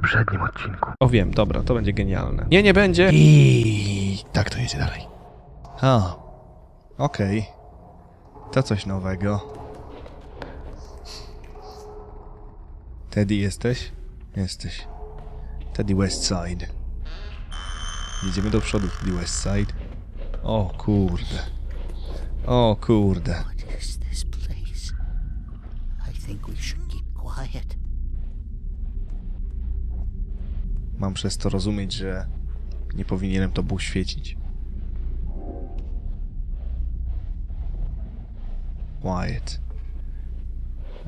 poprzednim odcinku. O wiem, dobra, to będzie genialne. Nie, nie będzie. I tak to jedzie dalej. A, okej. To coś nowego. Teddy jesteś? Jesteś. Teddy Westside. Jedziemy do przodu, Teddy Westside. O kurde. O kurde. What is this place? I think we should keep quiet. Mam przez to rozumieć, że nie powinienem to świecić. Quiet.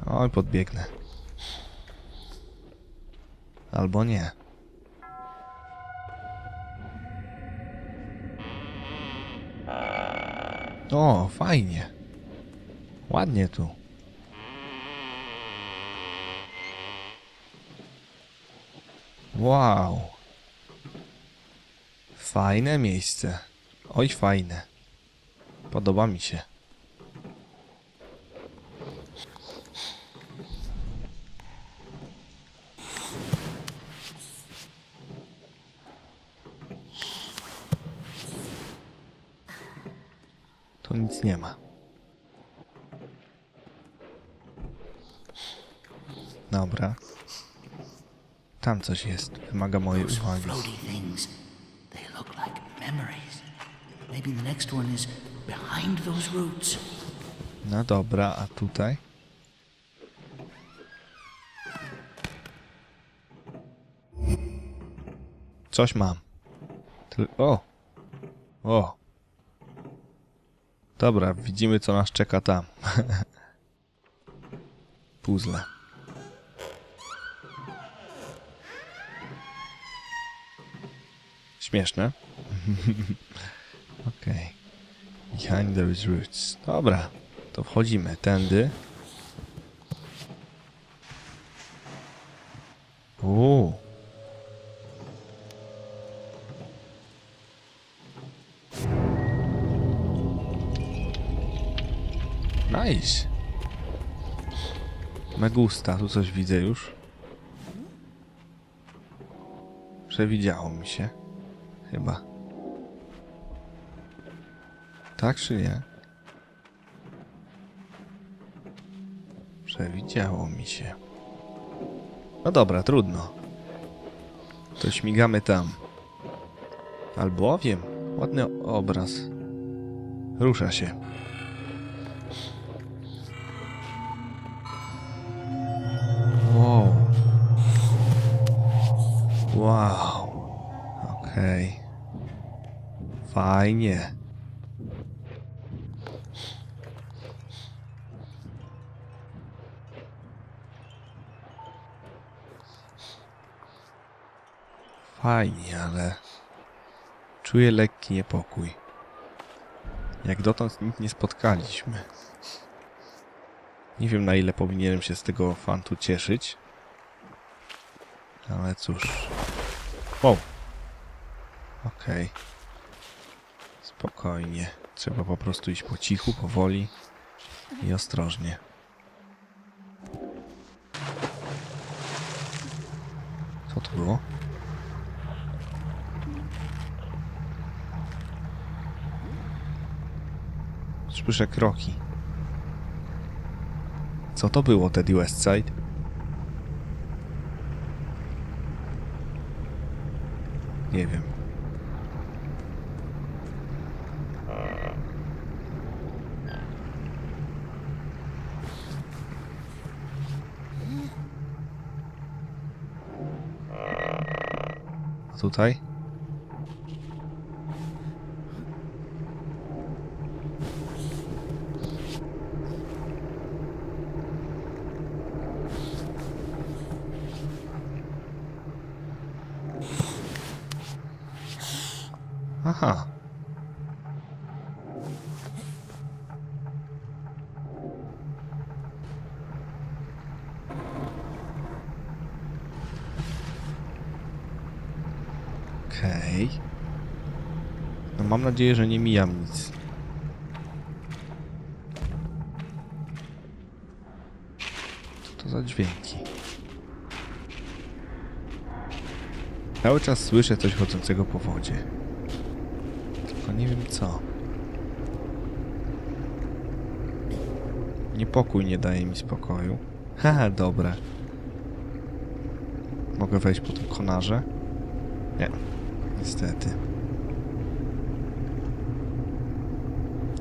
Oj, podbiegnę. Albo nie. O, fajnie. Ładnie tu. Wow. Fajne miejsce. Oj, fajne. Podoba mi się. Tu nic nie ma. Dobra. Tam coś jest. Wymaga mojej uwagi. No dobra, a tutaj? Coś mam. O! O! Dobra, widzimy co nas czeka tam. Puzzle. Śmieszne. Okej. Behind those roots. Dobra, to wchodzimy tędy. Uuu. Nice. Megusta, tu coś widzę już. Przewidziało mi się. Chyba. Tak czy nie? Przewidziało mi się. No dobra, trudno. To śmigamy tam. Albowiem, ładny obraz. Rusza się. Wow. Wow. Okej. Fajnie. Fajnie, ale czuję lekki niepokój. Jak dotąd nic nie spotkaliśmy. Nie wiem na ile powinienem się z tego fantu cieszyć. Ale cóż. Wow. Okej. Spokojnie. Trzeba po prostu iść po cichu, powoli i ostrożnie. Co to było? Słyszę kroki. Co to było, Teddy Westside? Nie wiem. A tutaj? Aha. Okej. No mam nadzieję, że nie mijam nic. Co to za dźwięki? Cały czas słyszę coś chodzącego po wodzie. Tylko nie wiem co. Niepokój nie daje mi spokoju. Haha, dobra. Mogę wejść po tym konarze? Nie. Niestety.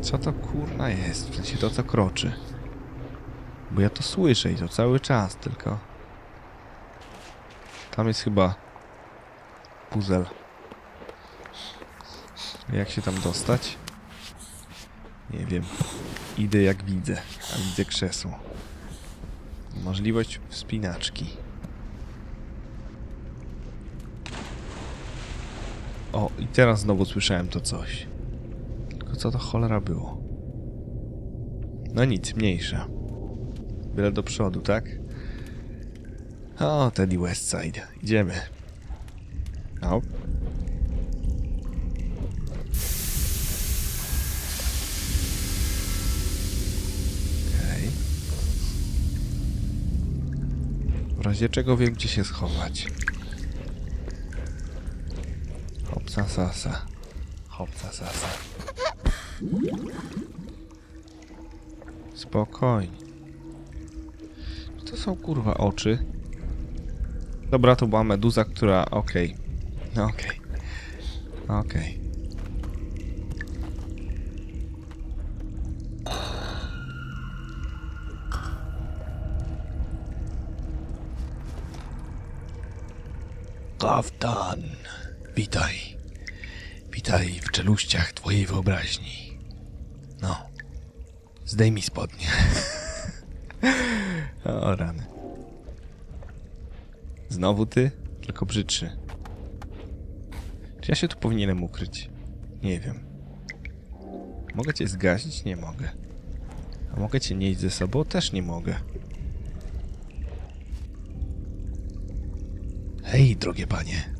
Co to kurna jest? W sensie to co kroczy. Bo ja to słyszę i to cały czas, tylko... Tam jest chyba... Puzzle. Jak się tam dostać? Nie wiem. Idę jak widzę, a widzę krzesło. Możliwość wspinaczki. O, i teraz znowu słyszałem to coś. Tylko co to cholera było? No nic, mniejsza. Byle do przodu, tak? O, Teddy Westside. Idziemy. O. W razie czego wiem, gdzie się schować. Hopsa sasa. Hopsa sasa. Spokojnie. To są kurwa oczy. Dobra, to była meduza, która... Okej. No okej. Okej. Kaftan. Witaj. Witaj w czeluściach twojej wyobraźni. No. Zdejmij spodnie. o rany. Znowu ty? Tylko brzydszy. Czy ja się tu powinienem ukryć? Nie wiem. Mogę cię zgasić? Nie mogę. A mogę cię nieść ze sobą? Też nie mogę. Hej, drogie panie.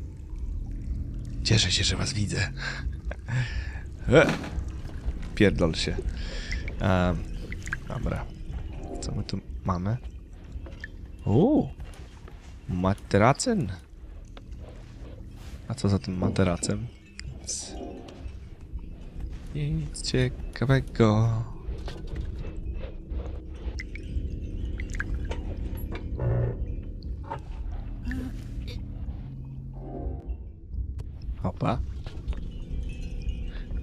Cieszę się, że was widzę. E, Pierdol się. Em, dobra. Co my tu mamy? Uuu. Materacen? A co za tym materacem? Nic ciekawego.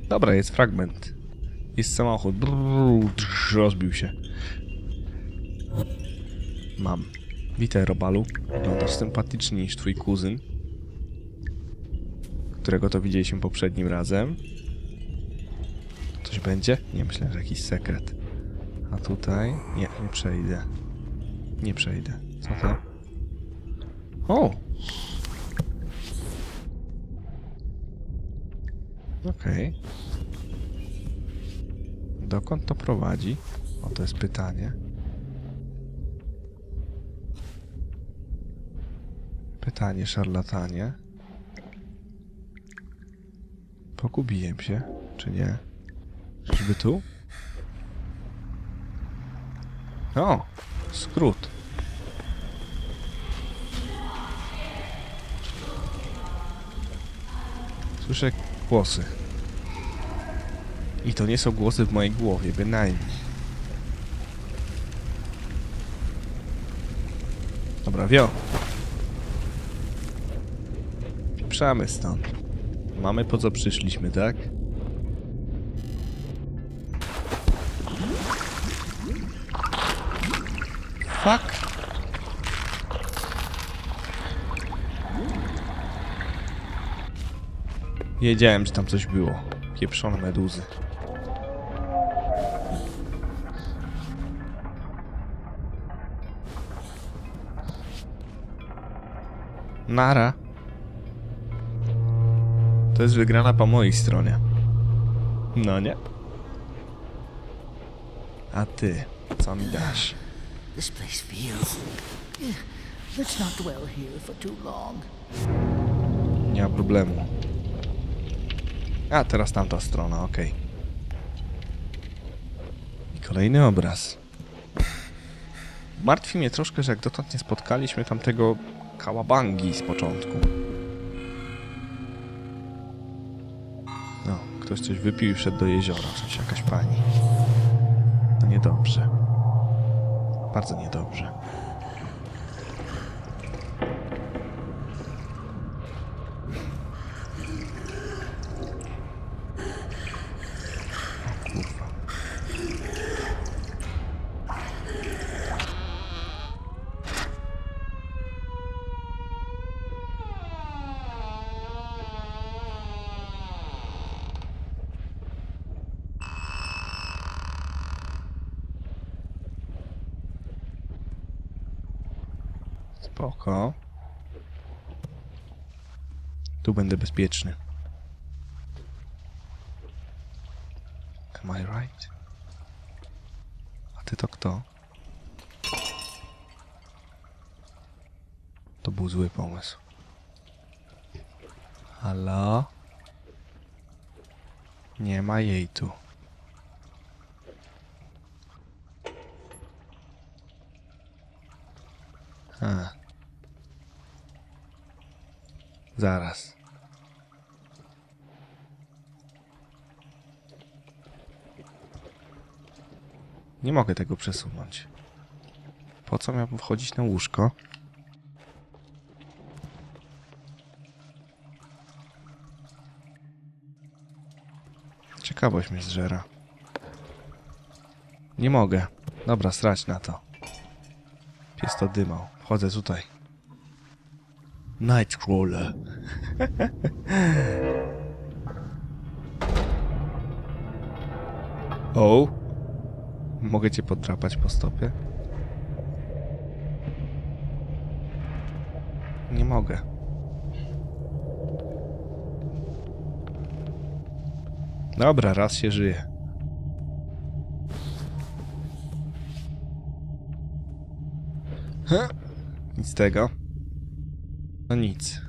Dobra, jest fragment. Jest samochód. Brrr, rozbił się. Mam. Witaj, Robalu. Wyglądasz sympatyczniej niż twój kuzyn, którego to widzieliśmy poprzednim razem. Coś będzie? Nie, myślę, że jakiś sekret. A tutaj? Nie, nie przejdę. Nie przejdę. Co to? O! Okej. Dokąd to prowadzi? O, to jest pytanie. Pytanie, szarlatanie. Pogubiłem się, czy nie? Czyżby tu? O! Skrót. Słyszę głosy. I to nie są głosy w mojej głowie, bynajmniej. Dobra, wio. Pieprzamy stąd. Mamy po co przyszliśmy, tak? Fuck. Wiedziałem, że tam coś było. Pieprzone meduzy. Nara. To jest wygrana po mojej stronie. No nie? A ty, co mi dasz? This place feels. Let's not dwell here for too long. Nie ma problemu. A, teraz tamta strona, okej. I kolejny obraz. Martwi mnie troszkę, że jak dotąd nie spotkaliśmy tamtego kałabangi z początku. No, ktoś coś wypił i wszedł do jeziora, w sensie jakaś pani. No niedobrze. Bardzo niedobrze. Spoko. Tu będę bezpieczny. Am I right? A ty to kto? To był zły pomysł. Halo? Nie ma jej tu. A. Zaraz. Nie mogę tego przesunąć. Po co miałbym wchodzić na łóżko? Ciekawość mnie zżera. Nie mogę. Dobra, srać na to. Pies to dymał. Wchodzę tutaj. Nightcrawler. o! Mogę cię podrapać po stopie? Nie mogę. Dobra, raz się żyje. Nic tego. No nic.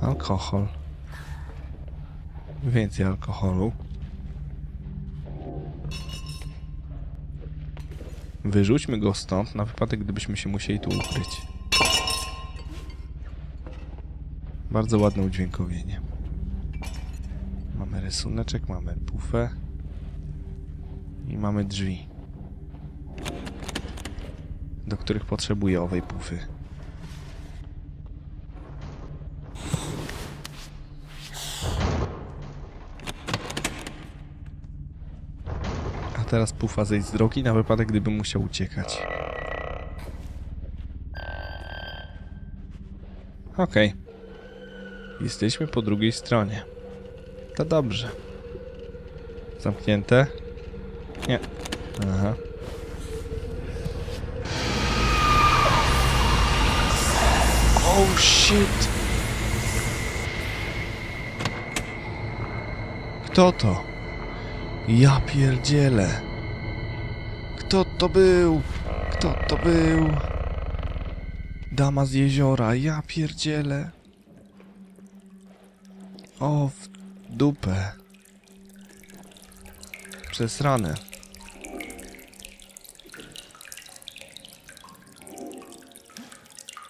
Alkohol. Więcej alkoholu. Wyrzućmy go stąd na wypadek, gdybyśmy się musieli tu ukryć. Bardzo ładne udźwiękowienie. Mamy rysuneczek, mamy pufę i mamy drzwi, do których potrzebuję owej pufy. A teraz pufa zejść z drogi na wypadek, gdybym musiał uciekać. Okej. Jesteśmy po drugiej stronie. To dobrze. Zamknięte? Nie. Aha. Oh shit! Kto to? Ja pierdzielę. Kto to był? Kto to był? Dama z jeziora, ja pierdzielę. O, w dupę. Przesrane.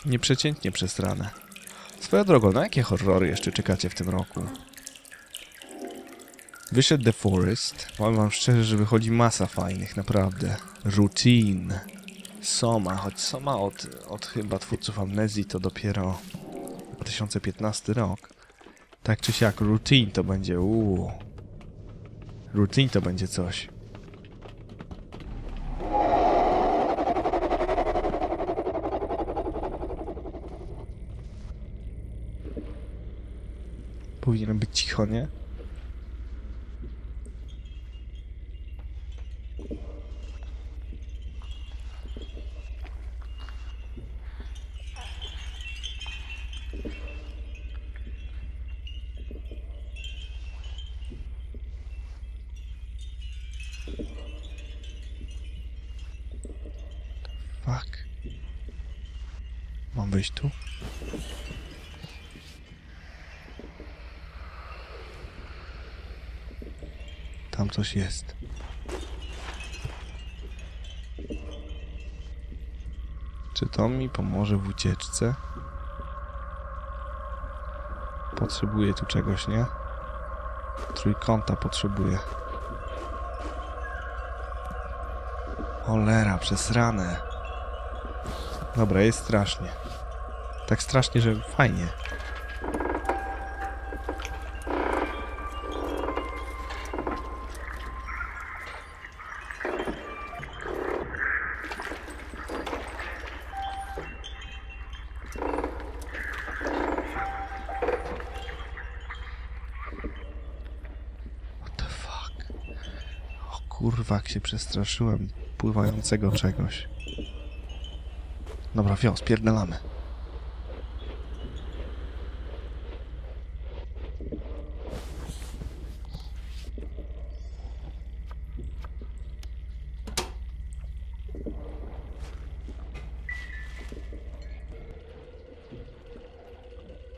Nieprzeciętnie przesrane. Swoją drogą, na jakie horrory jeszcze czekacie w tym roku? Wyszedł The Forest. Powiem wam szczerze, że wychodzi masa fajnych, naprawdę. Routine. Soma, choć Soma od, od chyba twórców Amnezji to dopiero 2015 rok. Tak czy siak, Routine to będzie uuu. Routine to będzie coś. Powinienem być cicho, nie? Fuck. Mam wyjść tu? Tam coś jest. Czy to mi pomoże w ucieczce? Potrzebuję tu czegoś, nie? Trójkąta potrzebuję. Cholera, przez ranę. Dobra, jest strasznie. Tak strasznie, że fajnie. What the fuck? O jak się przestraszyłem pływającego czegoś. Dobra, wio, spierdalamy.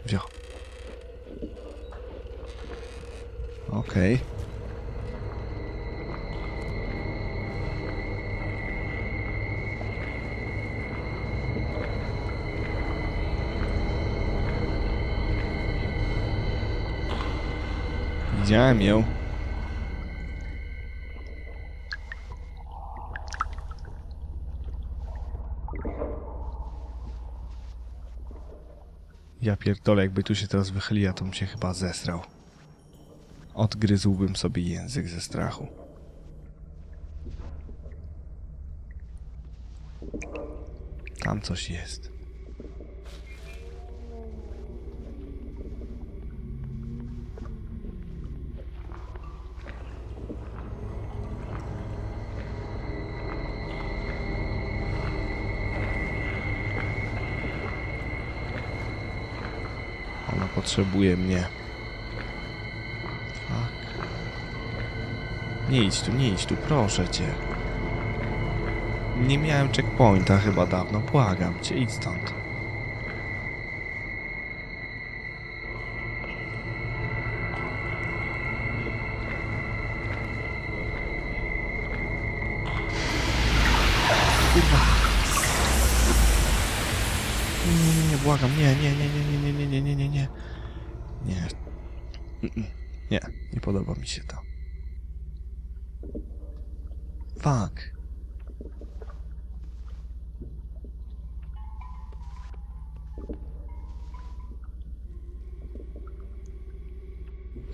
Wio. Okej. Widziałem ją. Ja pierdolę, jakby tu się teraz wychyliła, to bym się chyba zesrał. Odgryzłbym sobie język ze strachu. Tam coś jest. Potrzebuje mnie. Fuck. Nie idź tu, nie idź tu, proszę cię. Nie miałem checkpointa chyba dawno, błagam cię, idź stąd. Nie, nie, nie, błagam, nie, nie, nie, nie, nie, nie, nie, nie, nie, nie, nie. Nie. Nie podoba mi się to. Fuck.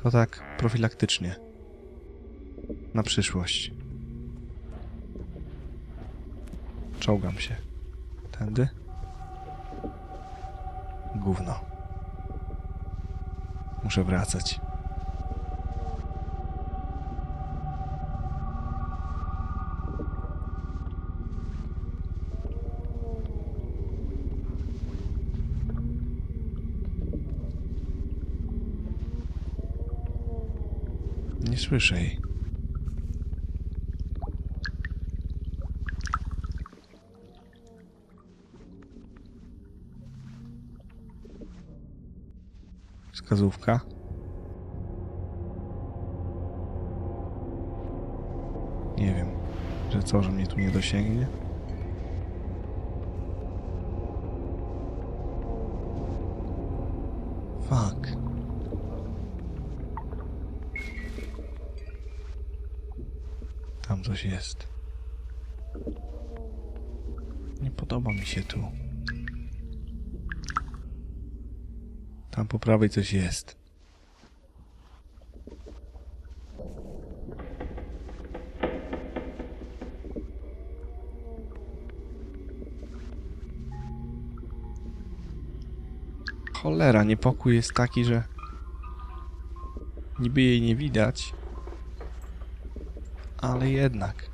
To tak profilaktycznie. Na przyszłość. Czołgam się. Tędy? Gówno. Muszę wracać. Nie słyszę jej. Wskazówka. Nie wiem, że co, że mnie tu nie dosięgnie? Fuck. Tam coś jest. Nie podoba mi się tu. Tam po prawej coś jest. Cholera, niepokój jest taki, że niby jej nie widać, ale jednak.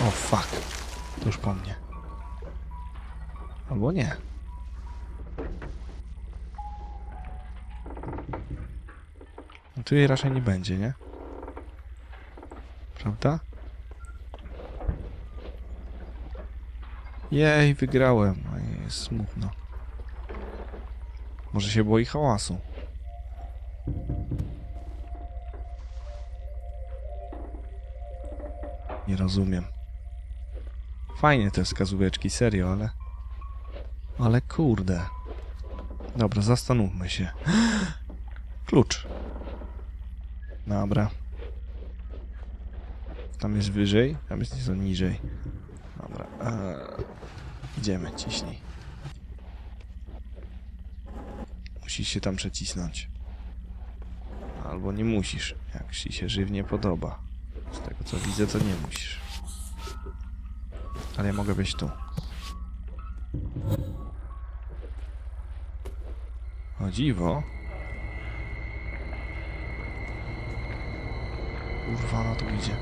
O fuck. Już po mnie. Albo nie. No tu jej raczej nie będzie, nie? Prawda? Jej, wygrałem. Oj, jest smutno. Może się boi hałasu. Nie rozumiem. Fajnie te wskazóweczki, serio, ale... Ale kurde. Dobra, zastanówmy się. Klucz. Dobra. Tam jest wyżej, tam jest nieco niżej. Dobra. Eee, idziemy, ciśnij. Musisz się tam przecisnąć. Albo nie musisz, jak ci się żywnie podoba. Z tego co widzę, to nie musisz. Ale ja mogę być tu. O dziwo. Kurwa, ona tu idzie.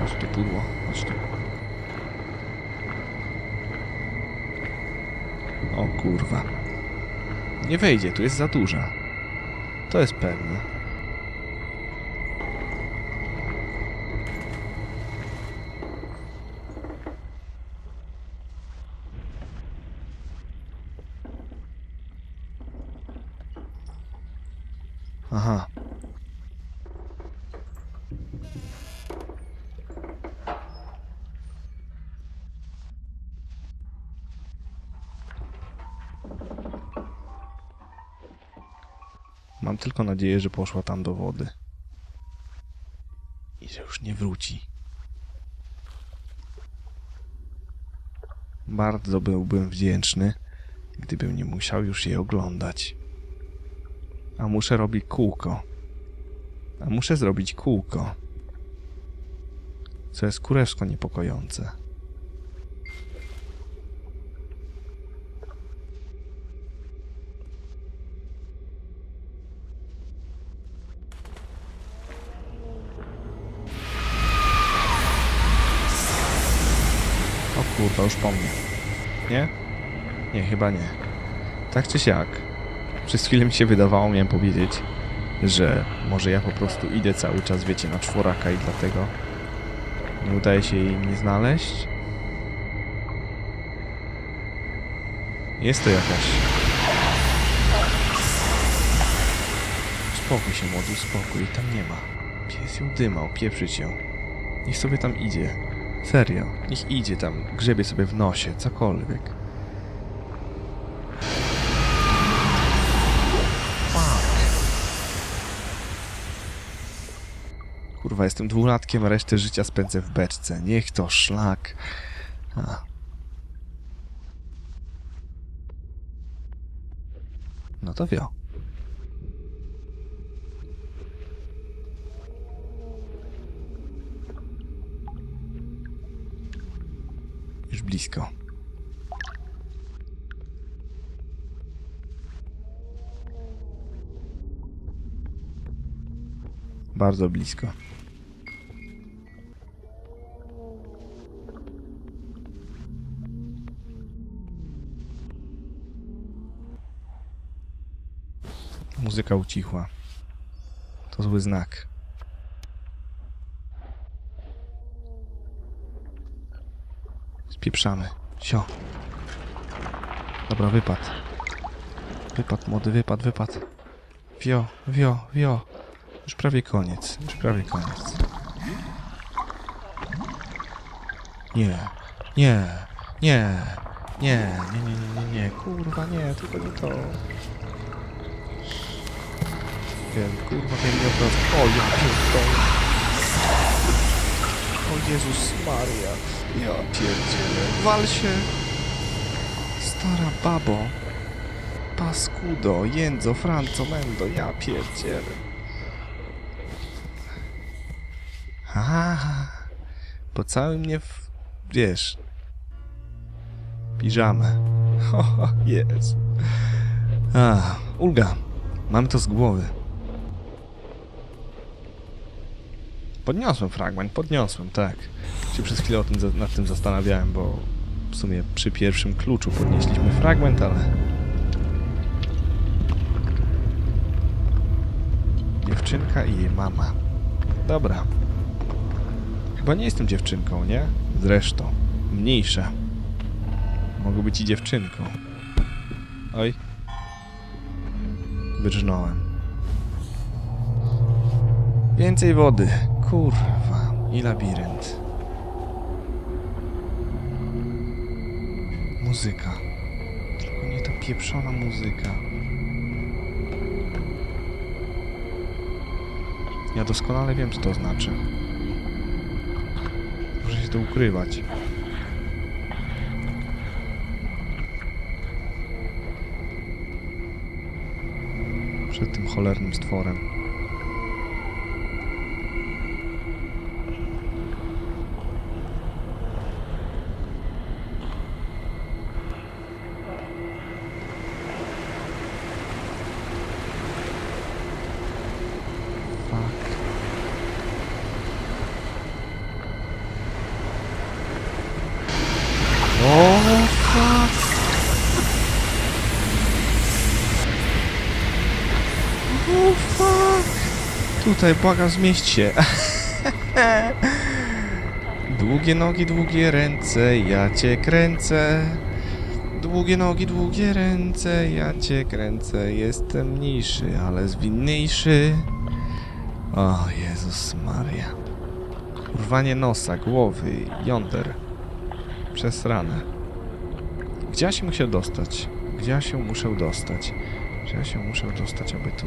Chodź tu, pudło. Chodź tu. O kurwa. Nie wejdzie, tu jest za duża. To jest pewne. Aha. Mam tylko nadzieję, że poszła tam do wody. I że już nie wróci. Bardzo byłbym wdzięczny, gdybym nie musiał już jej oglądać. A muszę robić kółko. A muszę zrobić kółko. Co jest kurewsko niepokojące. O kurwa, już po mnie. Nie? Nie, chyba nie. Tak czy siak. Przez chwilę mi się wydawało, miałem powiedzieć, że może ja po prostu idę cały czas, wiecie, na czworaka i dlatego nie udaje się jej nie znaleźć. Jest to jakaś... Spokój się, młody, spokój, tam nie ma. Pies ją dymał, pieprzyć ją. Niech sobie tam idzie. Serio, niech idzie tam, grzebie sobie w nosie, cokolwiek. Kurwa, jestem dwulatkiem, a resztę życia spędzę w beczce. Niech to szlak. A. No to wio. Już blisko. Bardzo blisko. Muzyka ucichła. To zły znak. Spieprzamy. Sio. Dobra, wypad. Wypad, młody, wypad, wypad. Wio, wio, wio. Już prawie koniec, już prawie koniec. Nie, nie, nie, nie, nie, nie, nie, nie, nie, kurwa nie, tylko nie to. Wiem, kurwa, wiem, nie. O, ja pierdolę. Jezus Maria. Ja pierdzielę. Wal się. Stara babo. Paskudo, jędzo, franco, mendo, ja pierdzielę. Aha. Pocałuj mnie w... wiesz... Piżamę. O. A, ulga. Mamy to z głowy. Podniosłem fragment, podniosłem, tak. Się przez chwilę o tym, nad tym zastanawiałem, bo w sumie przy pierwszym kluczu podnieśliśmy fragment, ale... Dziewczynka i jej mama. Dobra. Chyba nie jestem dziewczynką, nie? Zresztą. Mniejsza. Mogę być i dziewczynką. Oj. Wyrżnąłem. Więcej wody. Kurwa. I labirynt. Muzyka. Tylko nie ta pieprzona muzyka. Ja doskonale wiem, co to znaczy. Muszę się to ukrywać. Przed tym cholernym stworem. Fuck. O, fuck. O, fuck. Tutaj, błagam, zmieść się. Długie nogi, długie ręce, ja cię kręcę. Długie nogi, długie ręce, ja cię kręcę. Jestem mniejszy, ale zwinniejszy. O Jezus Maria. Urwanie nosa, głowy, jąder. Przez ranę. Gdzie ja się muszę dostać? Gdzie ja się muszę dostać? Gdzie ja się muszę dostać, aby tu...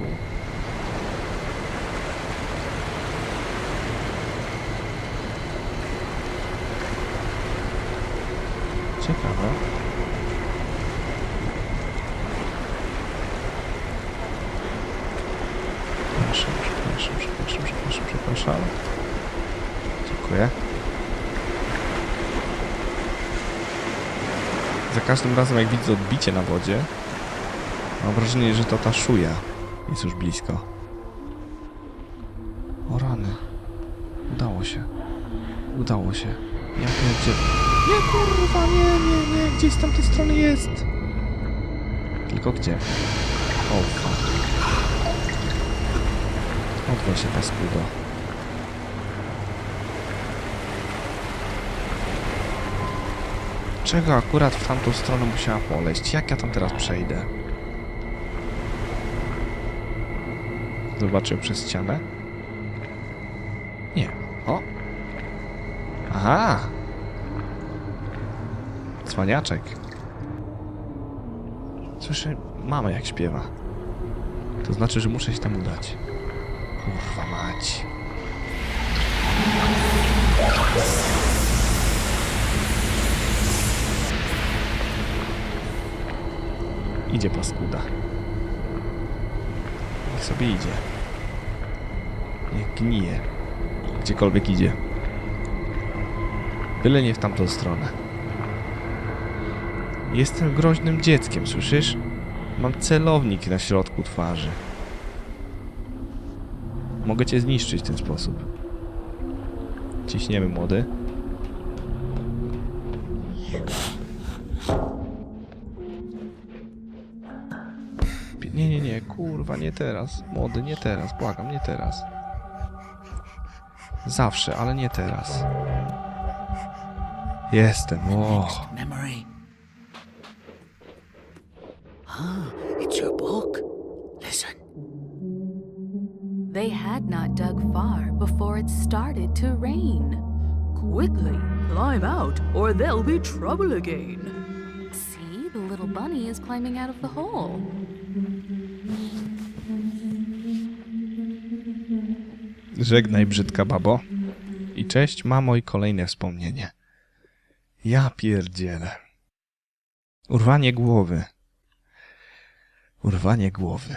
przepraszam. Dziękuję. Za każdym razem jak widzę odbicie na wodzie, mam wrażenie, że to ta szuja jest już blisko. O rany. Udało się. Udało się. Ja pierdzie... Nie kurwa, nie, nie, nie. Gdzieś z tamtej strony jest. Tylko gdzie? O fuck. Odwal się paskudo. Czego akurat w tamtą stronę musiała poleść? Jak ja tam teraz przejdę? Zobaczę przez ścianę. Nie. O! Aha! Cwaniaczek. Słyszę mamę jak śpiewa. To znaczy, że muszę się tam udać. Kurwa mać. Idzie paskuda. Niech sobie idzie. Niech gnije. Gdziekolwiek idzie. Byle nie w tamtą stronę. Jestem groźnym dzieckiem, słyszysz? Mam celownik na środku twarzy. Mogę cię zniszczyć w ten sposób. Ciśniemy, młody. Teraz. Młody, nie teraz, błagam, nie teraz. Zawsze, ale nie teraz. Jestem, o. Memory. Ah, it's your book. Listen. They had not dug far before it started to rain. Quickly, climb out, or there'll be trouble again. See, the little bunny is climbing out of the hole. Żegnaj, brzydka babo. I cześć, mamo, i kolejne wspomnienie. Ja pierdzielę. Urwanie głowy. Urwanie głowy.